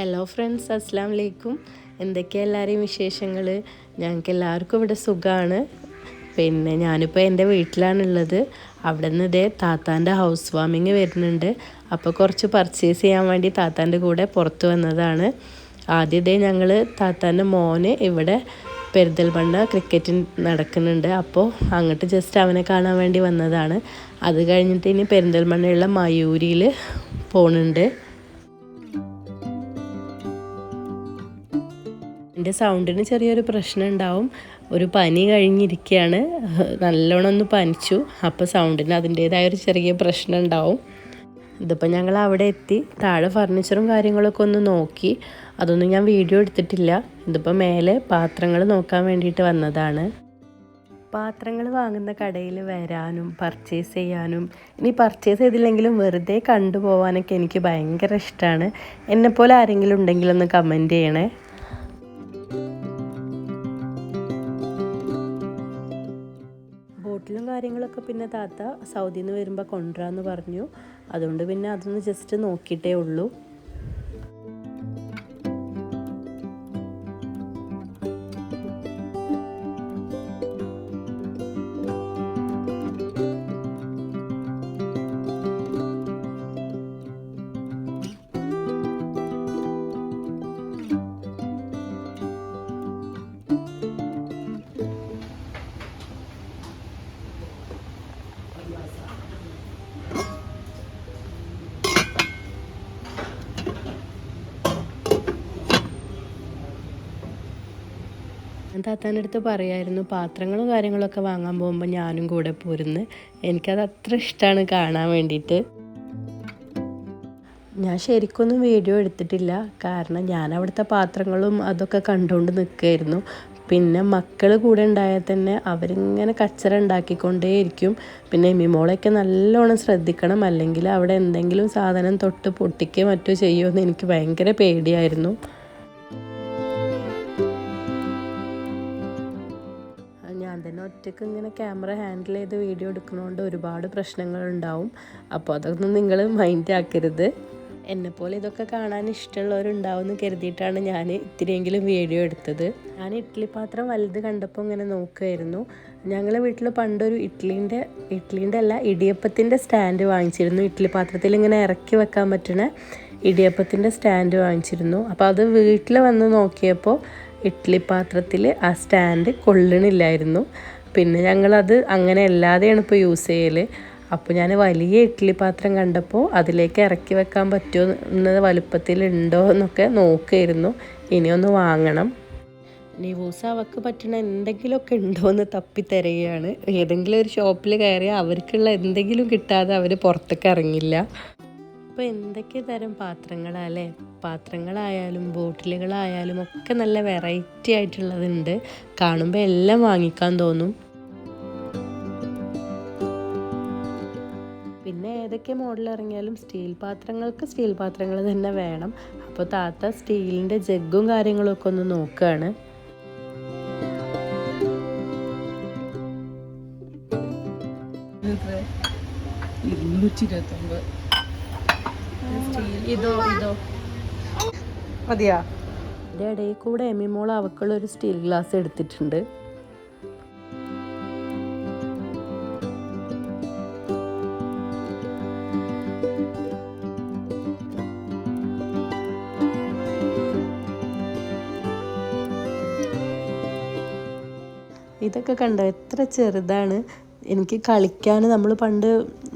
Hello friends അസ്സാം വലൈക്കും എന്തൊക്കെയാണ് എല്ലാവരെയും വിശേഷങ്ങൾ ഞങ്ങൾക്ക് എല്ലാവർക്കും ഇവിടെ സുഖമാണ് പിന്നെ ഞാനിപ്പോൾ എന്റെ വീട്ടിലാണുള്ളത്. അവിടെ നിന്ന് ഇതേ താത്താന്റെ ഹൗസ് വാമിങ് വരുന്നുണ്ട്. അപ്പോൾ കുറച്ച് പർച്ചേസ് ചെയ്യാൻ വേണ്ടി താത്താന്റെ കൂടെ പുറത്ത് വന്നതാണ്. ആദ്യം ഇതേ ഞങ്ങൾ താത്താന്റെ മോന് ഇവിടെ പെരുന്തൽമണ്ണ ക്രിക്കറ്റ് നടക്കുന്നുണ്ട്. അപ്പോൾ അങ്ങോട്ട് ജസ്റ്റ് അവനെ കാണാൻ വേണ്ടി വന്നതാണ്. അത് കഴിഞ്ഞിട്ട് ഇനി പെരിന്തൽമണ്ണയുള്ള മയൂരിയിൽ പോകുന്നുണ്ട് എന്റെ സൗണ്ടിന് ചെറിയൊരു പ്രശ്നം ഉണ്ടാവും ഒരു പനി കഴിഞ്ഞിരിക്കുകയാണ്. നല്ലോണം ഒന്ന് പനിച്ചു. അപ്പോൾ സൗണ്ടിന് അതിന്റേതായ ഒരു ചെറിയ പ്രശ്നം ഉണ്ടാവും ഇതിപ്പോൾ ഞങ്ങൾ അവിടെ എത്തി. താഴെ ഫർണിച്ചറും കാര്യങ്ങളൊക്കെ ഒന്ന് നോക്കി. അതൊന്നും ഞാൻ വീഡിയോ എടുത്തിട്ടില്ല. ഇതിപ്പോൾ മേലെ പാത്രങ്ങൾ നോക്കാൻ വേണ്ടിയിട്ട് വന്നതാണ്. പാത്രങ്ങൾ വാങ്ങുന്ന കടയിൽ വരാനും പർച്ചേസ് ചെയ്യാനും ഇനി പർച്ചേസ് ചെയ്തില്ലെങ്കിലും വെറുതെ കണ്ടുപോകാനൊക്കെ എനിക്ക് ഭയങ്കര ഇഷ്ടമാണ്. എന്നെപ്പോലെ ആരെങ്കിലും ഉണ്ടെങ്കിലൊന്ന് കമന്റ് ചെയ്യണേ. ബോട്ടിലും കാര്യങ്ങളൊക്കെ പിന്നെ താത്ത സൗദിയിൽ നിന്ന് വരുമ്പോൾ കൊണ്ടുവരാമെന്ന് പറഞ്ഞു. അതുകൊണ്ട് പിന്നെ അതൊന്ന് ജസ്റ്റ് നോക്കിയിട്ടേ ഉള്ളൂ. അടുത്ത് പറയായിരുന്നു? പാത്രങ്ങളും കാര്യങ്ങളൊക്കെ വാങ്ങാൻ പോകുമ്പോൾ ഞാനും കൂടെ പോരുന്ന്. എനിക്കത് അത്ര ഇഷ്ടമാണ് കാണാൻ വേണ്ടിയിട്ട്. ഞാൻ ശരിക്കൊന്നും വീഡിയോ എടുത്തിട്ടില്ല. കാരണം ഞാൻ അവിടുത്തെ പാത്രങ്ങളും അതൊക്കെ കണ്ടുകൊണ്ട് നിൽക്കുമായിരുന്നു പിന്നെ മക്കൾ കൂടെ ഉണ്ടായാൽ തന്നെ അവരിങ്ങനെ കച്ചറ ഉണ്ടാക്കിക്കൊണ്ടേയിരിക്കും. പിന്നെ എമ്മിമോളെയൊക്കെ നല്ലോണം ശ്രദ്ധിക്കണം. അല്ലെങ്കിൽ അവിടെ എന്തെങ്കിലും സാധനം തൊട്ട് പൊട്ടിക്കുകയോ മറ്റോ ചെയ്യുമോ എന്ന് എനിക്ക് ഭയങ്കര പേടിയായിരുന്നു. ഞാൻ ഒറ്റയ്ക്ക് ഇങ്ങനെ ക്യാമറ ഹാൻഡിൽ ചെയ്ത് വീഡിയോ എടുക്കുന്നതുകൊണ്ട് ഒരുപാട് പ്രശ്നങ്ങൾ ഉണ്ടാവും അപ്പോൾ അതൊന്നും നിങ്ങൾ മൈൻഡ് ആക്കരുത്. എന്നെപ്പോലെ ഇതൊക്കെ കാണാൻ ഇഷ്ടമുള്ളവരുണ്ടാവുമെന്ന് കരുതിയിട്ടാണ് ഞാൻ ഇത്തിരിയെങ്കിലും വീഡിയോ എടുത്തത്. ഞാൻ ഇഡ്ഡലി പാത്രം വലുത് കണ്ടപ്പോൾ ഇങ്ങനെ നോക്കുമായിരുന്നു ഞങ്ങളെ വീട്ടിൽ പണ്ടൊരു ഇഡ്ഡലീന്റെ ഇഡ്ഡലീന്റെ അല്ല ഇടിയപ്പത്തിന്റെ സ്റ്റാൻഡ് വാങ്ങിച്ചിരുന്നു. ഇഡ്ഡലി പാത്രത്തിൽ ഇങ്ങനെ ഇറക്കി വെക്കാൻ പറ്റുന്ന ഇടിയപ്പത്തിന്റെ സ്റ്റാൻഡ് വാങ്ങിച്ചിരുന്നു. അപ്പോൾ അത് വീട്ടിൽ വന്ന് നോക്കിയപ്പോൾ ഇഡ്ഡലി പാത്രത്തിൽ ആ സ്റ്റാൻഡ് കൊള്ളണില്ലായിരുന്നു. പിന്നെ ഞങ്ങളത് അങ്ങനെ അല്ലാതെയാണ് ഇപ്പോൾ യൂസ് ചെയ്യൽ അപ്പോൾ ഞാൻ വലിയ ഇഡ്ഡലി പാത്രം കണ്ടപ്പോൾ അതിലേക്ക് ഇറക്കി വെക്കാൻ പറ്റുമോ എന്നത് വലുപ്പത്തിലുണ്ടോ എന്നൊക്കെ നോക്കുമായിരുന്നു ഇനിയൊന്ന് വാങ്ങണം. നിവൂസ് അവക്ക് പറ്റണ എന്തെങ്കിലുമൊക്കെ ഉണ്ടോ എന്ന് തപ്പി തിരയുകയാണ്. ഏതെങ്കിലും ഒരു ഷോപ്പിൽ കയറിയാൽ അവർക്കുള്ള എന്തെങ്കിലും കിട്ടാതെ അവർ പുറത്തേക്ക് ഇറങ്ങില്ല. ഇപ്പോൾ എന്തൊക്കെ തരം പാത്രങ്ങളല്ലേ? പാത്രങ്ങളായാലും ബോട്ടിലുകളായാലും ഒക്കെ നല്ല വെറൈറ്റി ആയിട്ടുള്ളതുണ്ട്. കാണുമ്പോൾ എല്ലാം വാങ്ങിക്കാൻ തോന്നും. പിന്നെ ഏതൊക്കെ മോഡൽ ഇറങ്ങിയാലും സ്റ്റീൽ പാത്രങ്ങൾക്ക് സ്റ്റീൽ പാത്രങ്ങൾ തന്നെ വേണം. അപ്പോൾ താത്ത സ്റ്റീലിന്റെ ജഗ്ഗും കാര്യങ്ങളും ഒക്കെ ഒന്ന് നോക്കുകയാണ് ഇരുന്നൂറ്റി ഇരുപത്തൊമ്പത്. ഇതോ ഇതോ. മതിയാ. ഇടയിൽ കൂടെ എമ്മിമോൾ അവക്കുള്ള ഒരു സ്റ്റീൽ ഗ്ലാസ് എടുത്തിട്ടുണ്ട്. ഇതൊക്കെ കണ്ടോ? എത്ര ചെറുതാണ്. എനിക്ക് കളിക്കാൻ നമ്മൾ പണ്ട്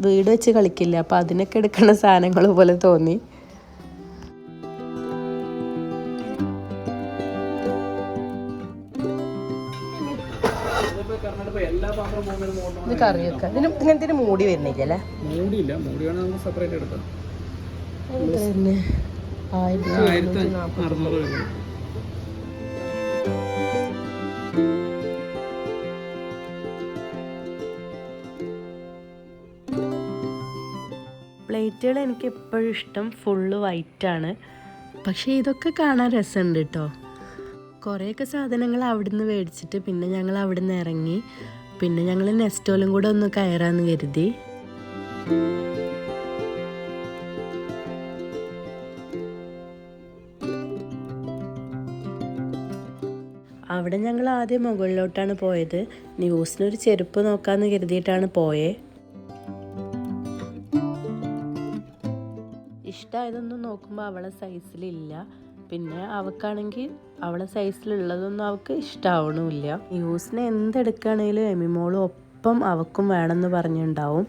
വീട് വെച്ച് കളിക്കില്ല അപ്പോൾ അതിനൊക്കെ എടുക്കുന്ന സാധനങ്ങൾ പോലെ തോന്നി. ഇത് കറിയൊക്കെ ഇതിന് ഇങ്ങനത്തെ മൂടി വരുന്നില്ല അല്ലേ? മൂടിയില്ല. മൂടിയാണ് സെപ്പറേറ്റ് എടുക്കാം. ആയിരത്തി അറുന്നൂറ് രൂപ നൈറ്റുകൾ എനിക്ക് എപ്പോഴും ഇഷ്ടം ഫുള്ള് വൈറ്റാണ് പക്ഷേ ഇതൊക്കെ കാണാൻ രസമുണ്ട് കേട്ടോ കുറേയൊക്കെ സാധനങ്ങൾ അവിടുന്ന് മേടിച്ചിട്ട് പിന്നെ ഞങ്ങൾ അവിടുന്ന് ഇറങ്ങി. പിന്നെ ഞങ്ങൾ നെസ്റ്റോലും കൂടെ ഒന്ന് കയറാന്ന് കരുതി. അവിടെ ഞങ്ങൾ ആദ്യം മുകളിലോട്ടാണ് പോയത്. ന്യൂസിനൊരു ചെരുപ്പ് നോക്കാമെന്ന് കരുതിയിട്ടാണ് പോയേ. ഇഷ്ടമായതൊന്നും നോക്കുമ്പോൾ അവളെ സൈസിലില്ല പിന്നെ അവൾക്കാണെങ്കിൽ അവളെ സൈസിലുള്ളതൊന്നും അവൾക്ക് ഇഷ്ടമാവണമില്ല യൂസിന് എന്തെടുക്കുകയാണെങ്കിലും എമിമോളും ഒപ്പം അവക്കും വേണമെന്ന് പറഞ്ഞിട്ടുണ്ടാവും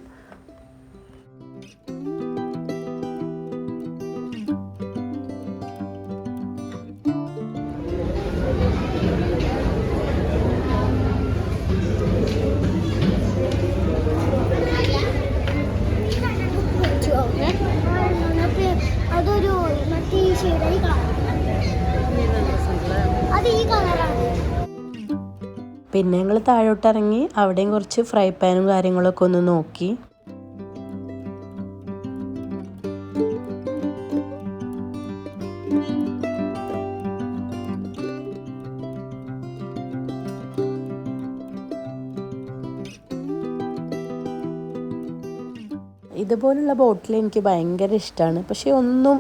പിന്നെ ഞങ്ങൾ താഴോട്ടിറങ്ങി അവിടെയും കുറച്ച് ഫ്രൈ പാനും കാര്യങ്ങളൊക്കെ ഒന്ന് നോക്കി. ഇതുപോലുള്ള ബോട്ടിൽ എനിക്ക് ഭയങ്കര ഇഷ്ടമാണ് പക്ഷേ ഒന്നും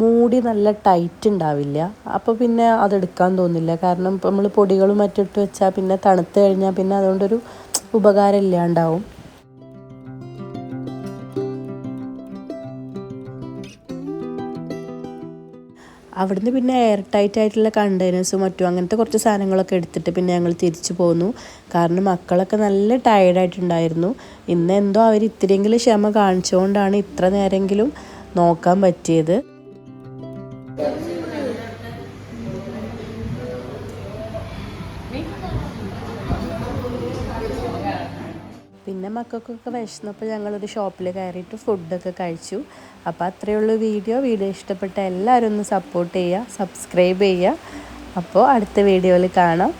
മൂടി നല്ല ടൈറ്റ് ഉണ്ടാവില്ല. അപ്പോൾ പിന്നെ അതെടുക്കാൻ തോന്നില്ല. കാരണം ഇപ്പോൾ നമ്മൾ പൊടികളും മറ്റിട്ട് വെച്ചാൽ പിന്നെ തണുത്ത് കഴിഞ്ഞാൽ പിന്നെ അതുകൊണ്ടൊരു ഉപകാരം ഇല്ലാണ്ടാവും. അവിടുന്ന് പിന്നെ എയർ ടൈറ്റ് ആയിട്ടുള്ള കണ്ടെയ്നേഴ്സും മറ്റും അങ്ങനത്തെ കുറച്ച് സാധനങ്ങളൊക്കെ എടുത്തിട്ട് പിന്നെ ഞങ്ങൾ തിരിച്ചു പോന്നു. കാരണം മക്കളൊക്കെ നല്ല ടയർഡായിട്ടുണ്ടായിരുന്നു ഇന്ന് എന്തോ അവർ ഇത്തിരിയെങ്കിലും ക്ഷമ കാണിച്ചുകൊണ്ടാണ് ഇത്ര നേരമെങ്കിലും നോക്കാൻ പറ്റിയത്. മക്കൾക്കൊക്കെ വിശന്നപ്പോൾ ഞങ്ങളൊരു ഷോപ്പിൽ കയറിയിട്ട് ഫുഡൊക്കെ കഴിച്ചു. അപ്പോൾ അത്രയേ ഉള്ളൂ വീഡിയോ. വീഡിയോ ഇഷ്ടപ്പെട്ട എല്ലാവരും ഒന്ന് സപ്പോർട്ട് ചെയ്യുക സബ്സ്ക്രൈബ് ചെയ്യുക. അപ്പോൾ അടുത്ത വീഡിയോയിൽ കാണാം.